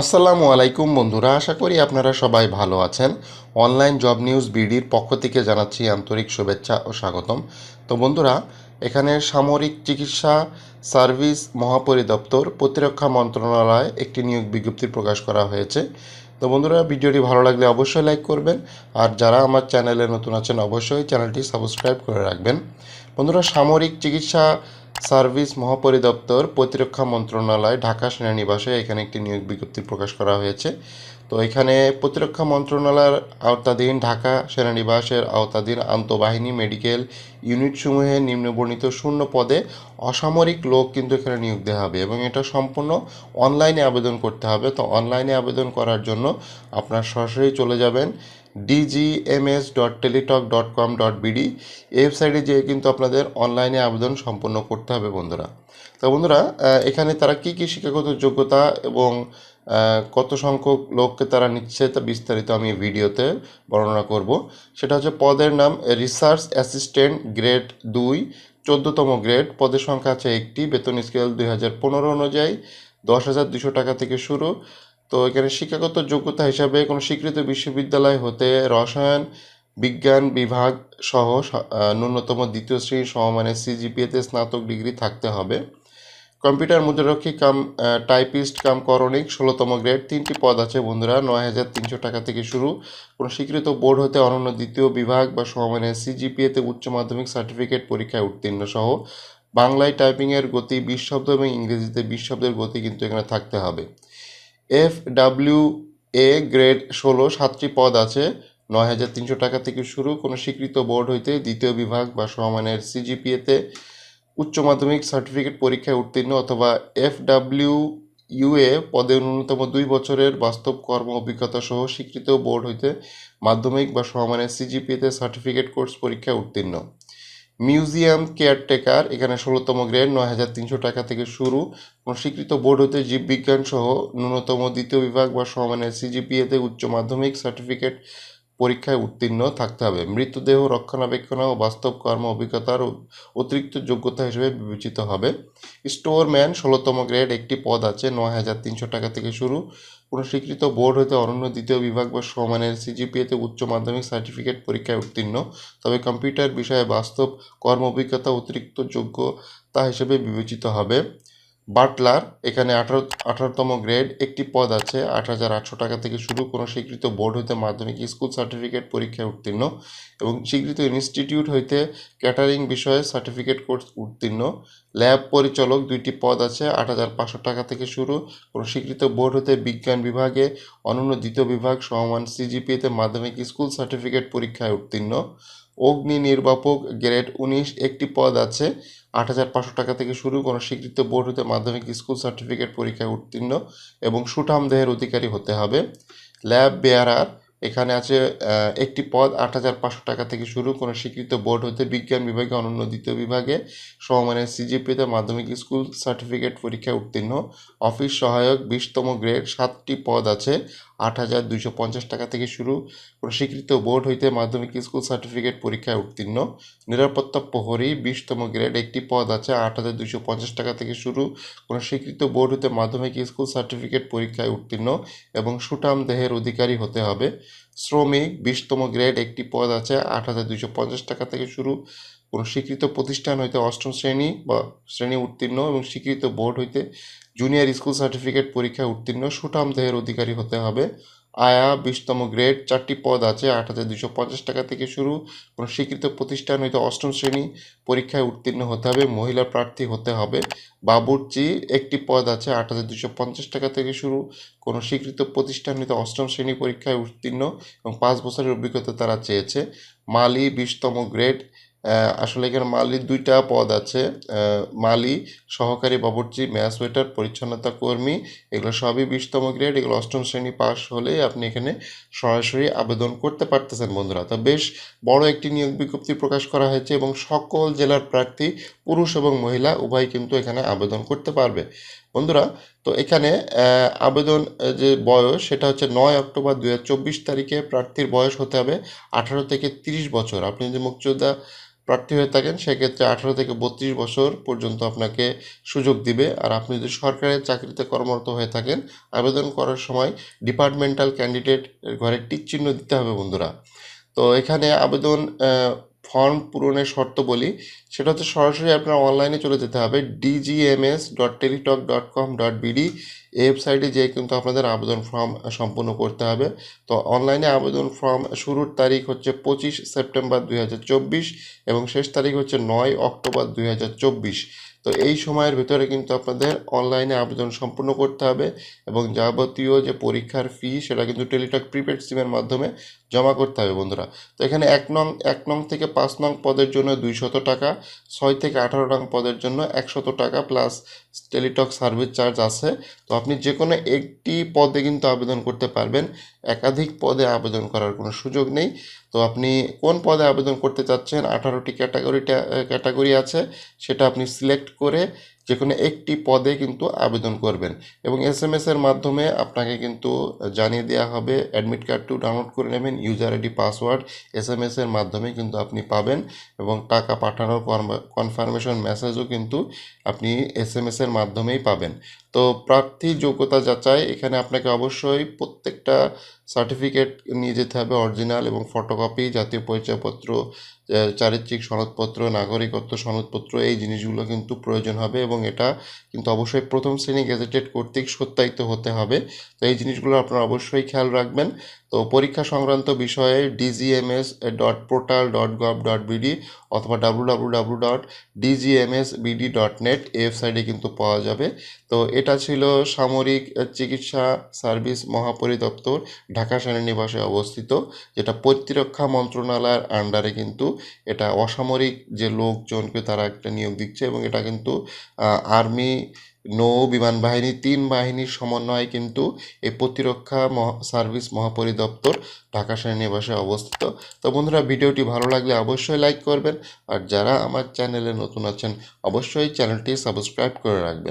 আসসালামু আলাইকুম বন্ধুরা, আশা করি আপনারা সবাই ভালো আছেন। অনলাইন জব নিউজ বিডির পক্ষ থেকে জানাচ্ছি আন্তরিক শুভেচ্ছা ও স্বাগতম। তো বন্ধুরা, এখানে সামরিক চিকিৎসা সার্ভিস মহাপরিদপ্তর প্রতিরক্ষা মন্ত্রণালয় একটি নিয়োগ বিজ্ঞপ্তি প্রকাশ করা হয়েছে। তো বন্ধুরা, ভিডিওটি ভালো লাগলে অবশ্যই লাইক করবেন, আর যারা আমার চ্যানেলে নতুন আছেন অবশ্যই চ্যানেলটি সাবস্ক্রাইব করে রাখবেন। বন্ধুরা, সামরিক চিকিৎসা সার্ভিস মহাপরিদপ্তর প্রতিরক্ষা মন্ত্রণালয়, ঢাকা সেনানিবাসে এখানে একটি নিয়োগ বিজ্ঞপ্তি প্রকাশ করা হয়েছে। তো এখানে প্রতিরক্ষা মন্ত্রণালয়ের আওতাধীন, ঢাকা সেনানিবাসের আওতাধীন আন্তঃবাহিনী, মেডিকেল ইউনিটসমূহে নিম্নবর্ণিত শূন্য পদে অসামরিক লোক কিন্তু এখানে নিয়োগ দেওয়া হবে এবং এটা সম্পূর্ণ অনলাইনে আবেদন করতে হবে। তো অনলাইনে আবেদন করার জন্য আপনার সরাসরি চলে যাবেন। DGMS dot Teletalk dot com dot BD ওয়েবসাইটে যেয়ে কিন্তু আপনাদের অনলাইনে আবেদন সম্পন্ন করতে হবে বন্ধুরা। তো বন্ধুরা এখানে তারা কি কি শিক্ষাগত যোগ্যতা এবং কত সংখ্যক লোককে তারা নিচ্ছে তা বিস্তারিত আমি ভিডিওতে বর্ণনা করব। সেটা হচ্ছে পদের নাম রিসার্চ অ্যাসিস্ট্যান্ট গ্রেড দুই, চোদ্দতম গ্রেড পদের সংখ্যা আছে একটি, বেতন স্কেল দুই হাজার পনেরো অনুযায়ী দশ হাজার দুশো টাকা থেকে শুরু। তো এখানে শিক্ষাগত যোগ্যতা হিসাবে কোনো স্বীকৃত বিশ্ববিদ্যালয় হতে রসায়ন, বিজ্ঞান বিভাগ সহ ন্যূনতম দ্বিতীয় শ্রেণির সমমানের সিজিপিএতে স্নাতক ডিগ্রি থাকতে হবে। কম্পিউটার মুদ্রারক্ষী কাম টাইপিস্ট কাম করণিক ষোলোতম গ্রেড তিনটি পদ আছে বন্ধুরা, নয় হাজার তিনশো টাকা থেকে শুরু। কোনো স্বীকৃত বোর্ড হতে অনন্য দ্বিতীয় বিভাগ বা সমমানের সিজিপিএতে উচ্চ মাধ্যমিক সার্টিফিকেট পরীক্ষায় উত্তীর্ণ সহ। বাংলায় টাইপিংয়ের গতি বিশ শব্দ এবং ইংরেজিতে বিশ শব্দের গতি কিন্তু এখানে থাকতে হবে। এফ ডাব্লিউ এ গ্রেড ষোলো, সাতটি পদ আছে। নয় হাজার তিনশো টাকা থেকে শুরু। কোনো স্বীকৃত বোর্ড হইতে দ্বিতীয় বিভাগ বা সমমানের সিজিপিএতে উচ্চ মাধ্যমিক সার্টিফিকেট পরীক্ষায় উত্তীর্ণ অথবা এফ ডাব্লিউ ইউএ পদে ন্যূনতম দুই বছরের বাস্তব কর্ম অভিজ্ঞতা সহ স্বীকৃত বোর্ড হইতে মাধ্যমিক বা সমমানের সিজিপিএতে সার্টিফিকেট কোর্স পরীক্ষায় উত্তীর্ণ। মিউজিয়াম কেয়ারটেকার, এখানে ষোলোতম গ্রেড নয় হাজার তিনশো টাকা থেকে শুরু। কোনো স্বীকৃত বোর্ড হতে জীববিজ্ঞান সহ ন্যূনতম দ্বিতীয় বিভাগ বা সমানের সিজিপিএতে উচ্চ মাধ্যমিক সার্টিফিকেট পরীক্ষায় উত্তীর্ণ থাকতে হবে। মৃতদেহ রক্ষণাবেক্ষণ ও বাস্তব কর্ম অভিজ্ঞতার অতিরিক্ত যোগ্যতা হিসেবে বিবেচিত হবে। স্টোরম্যান ষোলোতম গ্রেড একটি পদ আছে, নয় হাজার তিনশো টাকা থেকে শুরু। কোনো স্বীকৃত বোর্ড হতে অনন্য দ্বিতীয় বিভাগ বা সমানের সিজিপিএতে উচ্চ মাধ্যমিক সার্টিফিকেট পরীক্ষায় উত্তীর্ণ। তবে কম্পিউটার বিষয়ে বাস্তব কর্ম অভিজ্ঞতা অতিরিক্ত যোগ্যতা হিসেবে বিবেচিত হবে। বাটলার, এখানে আঠারো, আঠারোতম গ্রেড, একটি পদ আছে, আট হাজার আটশো টাকা থেকে শুরু, কোনো স্বীকৃত বোর্ড হতে মাধ্যমিক স্কুল সার্টিফিকেট পরীক্ষায় উত্তীর্ণ এবং স্বীকৃত ইনস্টিটিউট হইতে ক্যাটারিং বিষয়ে সার্টিফিকেট কোর্স উত্তীর্ণ। ল্যাব পরিচালক, দুইটি পদ আছে, আট হাজার পাঁচশো টাকা থেকে শুরু, কোনো স্বীকৃত বোর্ড হতে বিজ্ঞান বিভাগে, অনন্য দ্বিতীয় বিভাগ সমান সিজিপিএতে মাধ্যমিক স্কুল সার্টিফিকেট পরীক্ষায় উত্তীর্ণ। অগ্নি নির্বাপক গ্রেড উনিশ একটি পদ আছে। আট হাজার পাঁচশো টাকা থেকে শুরু কোনো স্বীকৃত বোর্ড হতে মাধ্যমিক স্কুল সার্টিফিকেট পরীক্ষায় উত্তীর্ণ এবং সুঠাম দেহের অধিকারী হতে হবে। ল্যাব বেয়ারার এখানে আছে একটি পদ আট হাজার পাঁচশো টাকা থেকে শুরু কোনো স্বীকৃত বোর্ড হতে বিজ্ঞান বিভাগে, অনন্য দ্বিতীয় বিভাগে, সমমানের সিজিপিতে মাধ্যমিক স্কুল সার্টিফিকেট পরীক্ষায় উত্তীর্ণ। অফিস সহায়ক, বিশতম গ্রেড, সাতটি পদ আছে, আট হাজার দুইশো পঞ্চাশ টাকা থেকে শুরু কোনো স্বীকৃত বোর্ড হইতে মাধ্যমিক স্কুল সার্টিফিকেট পরীক্ষায় উত্তীর্ণ। নিরাপত্তা প্রহরী, বিশতম গ্রেড, একটি পদ আছে, আট হাজার দুইশো পঞ্চাশ টাকা থেকে শুরু কোনো স্বীকৃত বোর্ড হতে মাধ্যমিক স্কুল সার্টিফিকেট পরীক্ষায় উত্তীর্ণ এবং সুটাম দেহের অধিকারী হতে হবে। শ্রমিক বিশতম গ্রেড একটি পদ আছে, আট হাজার দুইশো পঞ্চাশ টাকা থেকে শুরু। কোনো স্বীকৃত প্রতিষ্ঠান হইতে অষ্টম শ্রেণি বা শ্রেণি উত্তীর্ণ এবং স্বীকৃত বোর্ড হইতে জুনিয়র স্কুল সার্টিফিকেট পরীক্ষায় উত্তীর্ণ, সুঠাম দেহের অধিকারী হতে হবে। আয়া বিশতম গ্রেড। চারটি পদ আছে, আট হাজার দুশো পঞ্চাশ টাকা থেকে শুরু। কোনো স্বীকৃত প্রতিষ্ঠান হইতে অষ্টম শ্রেণি পরীক্ষায় উত্তীর্ণ হতে হবে, মহিলা প্রার্থী হতে হবে। বাবুর্চি, একটি পদ আছে, আট হাজার দুশো পঞ্চাশ টাকা থেকে শুরু। কোনো স্বীকৃত প্রতিষ্ঠান হইতে অষ্টম শ্রেণি পরীক্ষায় উত্তীর্ণ এবং পাঁচ বছরের অভিজ্ঞতা তারা চেয়েছে। মালি, বিশতম গ্রেড। আসলে এখানে মালির দুইটা পদ আছে। মালি, সহকারী বাবুর্চি ম্যাস ওয়েটার পরিচ্ছন্নতা কর্মী, এগুলো সবই বিশতম গ্রেড, এগুলো অষ্টম শ্রেণি পাস হলেই আপনি এখানে সরাসরি আবেদন করতে পারতেছেন বন্ধুরা। তো বেশ বড় একটি নিয়োগ বিজ্ঞপ্তি প্রকাশ করা হয়েছে এবং সকল জেলার প্রার্থী, পুরুষ এবং মহিলা, উভয় কিন্তু এখানে আবেদন করতে পারবে। বন্ধুরা, তো এখানে আবেদন যে বয়স, সেটা হচ্ছে নয় অক্টোবর দু হাজার চব্বিশ তারিখে প্রার্থীর বয়স হতে হবে আঠারো থেকে তিরিশ বছর। আপনি যদি মুক্তিযোদ্ধা প্রার্থী হয়ে থাকেন, সেক্ষেত্রে আঠারো থেকে বত্রিশ বছর পর্যন্ত আপনাকে সুযোগ দিবে। আর আপনি যদি সরকারের চাকরিতে কর্মরত হয়ে থাকেন, আবেদন করার সময় ডিপার্টমেন্টাল ক্যান্ডিডেট ঘরে টিক চিহ্ন দিতে হবে বন্ধুরা। তো এখানে আবেদন ফর্ম পূরণের শর্ত বলি, সেটা হচ্ছে সরাসরি আপনার অনলাইনে চলে যেতে হবে DGMS dot Teletalk dot com dot BD এই ওয়েবসাইটে যেয়ে কিন্তু আপনাদের আবেদন ফর্ম সম্পূর্ণ করতে হবে। তো অনলাইনে আবেদন ফর্ম শুরুর তারিখ হচ্ছে পঁচিশ সেপ্টেম্বর দুই হাজার চব্বিশ এবং শেষ তারিখ হচ্ছে নয় অক্টোবর দুই হাজার চব্বিশ। তো এই সময়ের ভিতরে কিন্তু আপনাদের অনলাইনে আবেদন সম্পূর্ণ করতে হবে এবং যাবতীয় যে পরীক্ষার ফি সেটা কিন্তু টেলিটক প্রিপেড সিমের মাধ্যমে জমা করতে হবে বন্ধুরা। তো এখানে এক নং এক নং থেকে পাঁচ নং পদের জন্য দুইশত টাকা, ছয় থেকে আঠারো নং পদের জন্য একশত টাকা প্লাস টেলিটক সার্ভিস চার্জ আছে। তো আপনি যে কোনো একটি পদে কিন্তু আবেদন করতে পারবেন। একাধিক পদে আবেদন করার কোনো সুযোগ নেই। তো আপনি কোন পদে আবেদন করতে চাচ্ছেন? আঠারোটি ক্যাটাগরিটা ক্যাটাগরি আছে, সেটা আপনি সিলেক্ট করে যে কোনো একটি পদে কিন্তু আবেদন করবেন। এবং এস এম এর মাধ্যমে আপনাকে কিন্তু জানিয়ে দেওয়া হবে, অ্যাডমিট কার্ডটিও ডাউনলোড করে নেবেন, user ID, password, S M এর মাধ্যমে কিন্তু আপনি পাবেন এবং টাকা পাঠানোর কনফার্মেশন মেসেজও কিন্তু আপনি এস এম এর মাধ্যমেই পাবেন। তো প্রার্থী যোগ্যতা যাচাই, এখানে আপনাকে অবশ্যই প্রত্যেকটা সার্টিফিকেট নিয়ে যেতে হবে অরিজিনাল এবং ফটোকপি, জাতীয় পরিচয়পত্র চারিত্রিক সনদপত্র, নাগরিকত্ব সনদপত্র, এই জিনিসগুলো কিন্তু প্রয়োজন হবে এবং এটা কিন্তু অবশ্যই প্রথম শ্রেণি গেজেটেড কর্তৃক সত্যায়িত হতে হবে। তো এই জিনিসগুলো আপনারা অবশ্যই খেয়াল রাখবেন। তো পরীক্ষা সংক্রান্ত বিষয়ে DGMS dot portal dot gov dot BD অথবা W W W dot DGMS BD dot net ওয়েবসাইটে কিন্তু পাওয়া যাবে। তো এটা ছিল সামরিক চিকিৎসা সার্ভিস মহাপরিদপ্তর ঢাকা সেনানিবাসে অবস্থিত, যেটা প্রতিরক্ষা মন্ত্রণালয়ের আন্ডারে কিন্তু এটা অসামরিক যে লোকজনকে তারা একটা নিয়োগ দিচ্ছে এবং এটা কিন্তু আর্মি, নৌ, বিমান বাহিনী, তিন বাহিনীর সমন্বয়ে কিন্তু এই প্রতিরক্ষা মহা, সার্ভিস মহাপরিদপ্তর ঢাকা সেনানিবাসে অবস্থিত। তো বন্ধুরা, ভিডিওটি ভালো লাগলে অবশ্যই লাইক করবেন আর যারা আমার চ্যানেলে নতুন আছেন, অবশ্যই চ্যানেলটি সাবস্ক্রাইব করে রাখবেন।